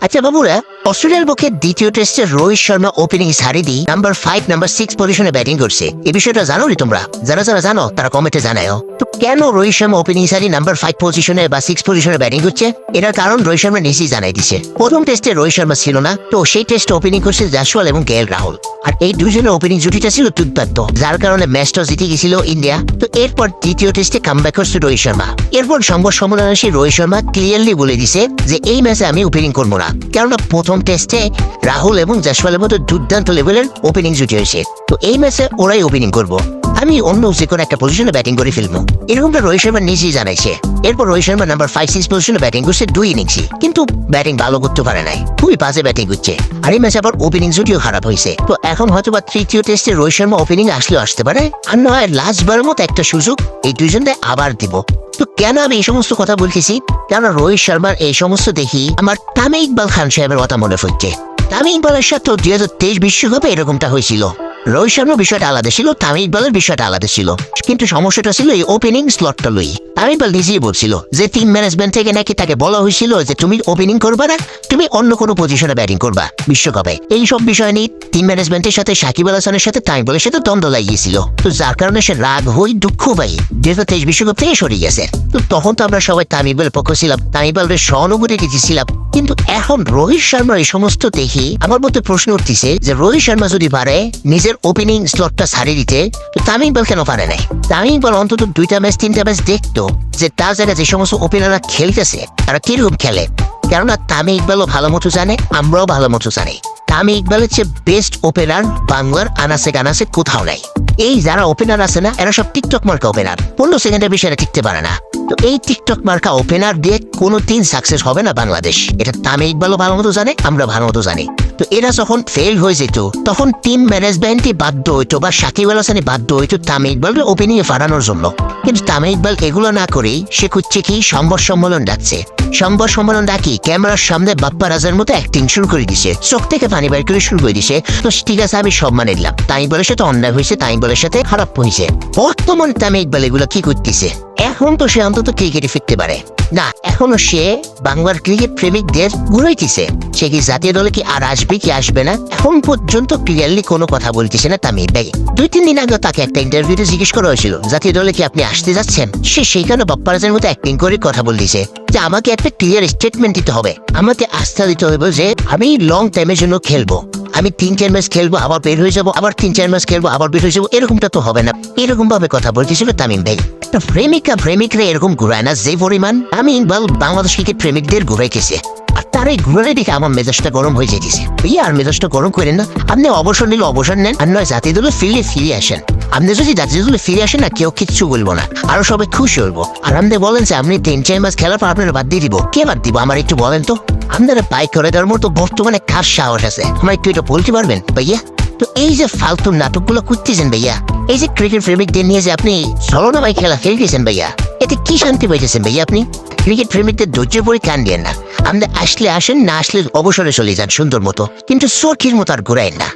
আচ্ছা বাবুরা অস্ট্রেলিয়ার পক্ষে দ্বিতীয় টেস্টে রোহিত শর্মা ওপেনিং সারি দিয়ে নাম্বার ফাইভ নাম্বার সিক্স পজিশনে ব্যাটিং করছে। এই বিষয়টা জানো নি তোমরা। যারা যারা জানো, তারা কমেন্টে জানায় তো কেন রোহিত শর্মা ওপেনিং সারি নাম্বার ফাইভ পজিশনে বা সিক্স পজিশনে ব্যাটিং করছে? এটার কারণ রোহিত শর্মা নিজেই জানাই দিছে প্রথম টেস্টে রোহিত শর্মা ছিল না, তো সেই টেস্টে ওপেনিং করছে জাসওয়াল এবং কে রাহুল আর এই দুজনের ওপেনিং জুটিটা ছিল দুর্দান্ত, যার কারণে ম্যাচটা জিতে গেছিল ইন্ডিয়া। তো এরপর দ্বিতীয় টেস্টে কামব্যাক করছে রোহিত শর্মা। এরপর সংবাদ সম্মেলনে এসে রোহিত শর্মা ক্লিয়ারলি বলে দিছে যে, এই ম্যাচে আমি ওপেনিং করব না। কেননা প্রথম টেস্টে রাহুল এবং জাসওয়ালের মতো দুর্দান্ত লেভেলের ওপেনিং জুটি হয়েছে। তো এই ম্যাচে ওরাই ওপেনিং করব। আমি অন্য যে কোনো একটা পজিশনে ব্যাটিং করে ফেলব। এরকমটা রোহিত শর্মা নিজেই জানাইছে। এরপর Rohit Sharma number five six পজিশনে ব্যাটিং করছে দুই ইনিংসই কিন্তু ব্যাটিং ভালো করতে পারে নাই। খুবই বাজে ব্যাটিং করছে। আর এই ম্যাচে আবার ওপেনিং জুটিও খারাপ হয়েছে। তো এখন হয়তো বা তৃতীয় টেস্টে রোহিত শর্মা ওপেনিং আসলেও আসতে পারে। আর নয় লাস্টবারের মতো একটা সুযোগ এই দুইজনকে আবার দিব। তো কেন আমি এই সমস্ত কথা বলতেছি? কেননা রোহিত শর্মার এই সমস্ত দেখি আমার তামে ইকবাল খান সাহেবের কথা মনে পড়ছে। তামে ইকবালের সাথে দুই হাজার তেইশ বিশ্বকাপে এরকমটা হয়েছিল। রোহিত শর্মার বিষয়টা আলাদা ছিল, তামিম ইকবালের বিষয়টা আলাদা ছিল। কিন্তু সমস্যাটা ছিল এই ওপেনিং স্লটটা লই। তামিম ইকবাল নিজেই বলছিল যে টিম ম্যানেজমেন্ট থেকে নাকি তাকে বলা হয়েছিল যে তুমি ওপেনিং করবা না, তুমি অন্য কোনো পজিশনে ব্যাটিং করবা বিশ্বকাপে। এই সব বিষয় নিয়ে টিম ম্যানেজমেন্টের সাথে সাকিব আল হাসানের সাথে তামিম ইকবালের সাথে দ্বন্দ্ব লাগিয়েছিল। তো যার কারণে সে রাগ হই, দুঃখ পাই দুই তেইশ বিশ্বকাপ থেকে সরে গেছে। তো তখন তো আমরা সবাই তামিম ইকবালের পক্ষ ছিলাম তামিম ইকবালের সহানুভূতি দিয়েছিলাম কিন্তু এখন রোহিত শর্মার এই সমস্ত দেখি আমার মধ্যে প্রশ্ন উঠতেছে যে রোহিত শর্মা যদি পারে, নিজের ওপেনিং স্লটটা ছাড়িয়ে দিতে, তো তামিম কেন পারে নাই? তামিম ইকবাল অন্তত দুইটা ম্যাচ, তিনটা ম্যাচ দেখতো যে তার জায়গায় যে সমস্ত ওপেনাররা খেলতেছে, তারা কীরকম খেলে? কেননা তামিম ইকবালও ভালো মতো জানে, আমরাও ভালো মতো জানি। তামিম ইকবালের চেয়ে বেস্ট ওপেনার বাংলার আনাসে গানাসে কোথাও নাই। এই যারা ওপেনার আছে না, এরা সব টিকটক মার্কা ওপেনার পনেরো সেকেন্ডের বিষয়ে টিকতে পারে না। তো এই টিকটক মার্কা ওপেনার দিয়ে কোনো দিন সাকসেস হবে না বাংলাদেশ। এটা তামে ইকবালও ভালো মতো জানে, আমরা ভালো মতো জানি। তো এরা যখন ফেল হয়ে যেত, তখন টিম ম্যানেজমেন্টই বাধ্য হইতো বা সাকিব আল হাসানি বাধ্য হইতো তামে ইকবালকে ওপেনিং এ ফাড়ানোর জন্য। কিন্তু তামে ইকবাল এগুলো না করেই সে খুঁজছে কি সংবাদ সম্মেলন ডাকছে। সংবাদ সম্মেলন ডাকি ক্যামেরার সামনে বাপ্পা রাজার মতো অ্যাক্টিং শুরু করে দিছে। চোখ থেকে পানি বের করে শুরু করে দিছে। তো ঠিক আছে, আমি সম্মান নিলাম। তাই বলে সাথে অন্যায় হয়েছে, তাই বলে সাথে খারাপ হয়েছে। বর্তমান তামে ইকবাল এগুলো কি করতেছে? এখন তো সে অন্তত ক্রিকেটে ফিরতে পারে। না, এখনও সে বাংলার ক্রিকেট প্রেমিকদের ঘুরাইতেছে। সে কি জাতীয় দলে কি আর আসবে, কি আসবে না? এখন পর্যন্ত ক্লিয়ারলি কোনো কথা বলতেছে না তামিম ভাই। দুই, তিন দিন আগে তাকে একটা ইন্টারভিউতে জিজ্ঞেস করা হয়েছিল, জাতীয় দলে কি আপনি আসতে যাচ্ছেন? সে সেইখানে বাপ্পারাজের মতো অ্যাক্টিং করে কথা বলতেছে। যে আমাকে একটা ক্লিয়ার স্টেটমেন্ট দিতে হবে। আমাকে আস্থা দিতে হবে যে আমি লং টাইমের জন্য খেলব। আমি তিন, চার ম্যাচ খেলব, আবার বের হয়ে যাব, আবার তিন, চার ম্যাচ খেলব, আবার বের হয়ে যাব, এরকমটা তো হবে না। এরকম ভাবে কথা বলতেছিল তামিম ভাই। একটা প্রেমিকা প্রেমিকরা এরকম ঘুরায় না, যে পরিমাণ আমি বল বাংলাদেশ ক্রিকেট প্রেমিকদের ঘুরাইতেছে আর তার এই ঘুরে দেখে আমার মেজাজটা গরম হয়ে যেতেছে। ইয়ে আর মেজাজটা গরম করেন না। আপনি অবসর নিলে অবসর নেন, আর নয় জাতীয় দলে ফিরে ফিরে আসেন। আপনি যদি জাতীয় ফিরে আসেন না, কেউ কিচ্ছু বলব না। আরও সবাই খুশি হইবো। আর আপনি বলেন যে আপনি তিন, চার মাস খেলার পর আপনারা বাদ দিয়ে দিব। কে বাদ দিব? আমার একটু বলেন তো। আপনারা বাইক করে দেওয়ার মতো বর্তমানে কার সাহস আছে। আমার একটু এটা বলতে পারবেন, ভাইয়া? তো এই যে ফালতু নাটকগুলো করতেছেন, ভাইয়া, এই যে ক্রিকেট প্রেমিকদের নিয়ে যে আপনি সলনা ভাই খেলা খেলতেছেন, ভাইয়া, এতে কি শান্তি পাইতেছেন, ভাইয়া আপনি? ক্রিকেট প্রেমিকদের ধৈর্য পরে কান দিয়ে না। আপনি আসলে আসেন, না আসলে অবসরে চলে যান সুন্দর মতো। কিন্তু চোখের মতো আর ঘুরাইন না।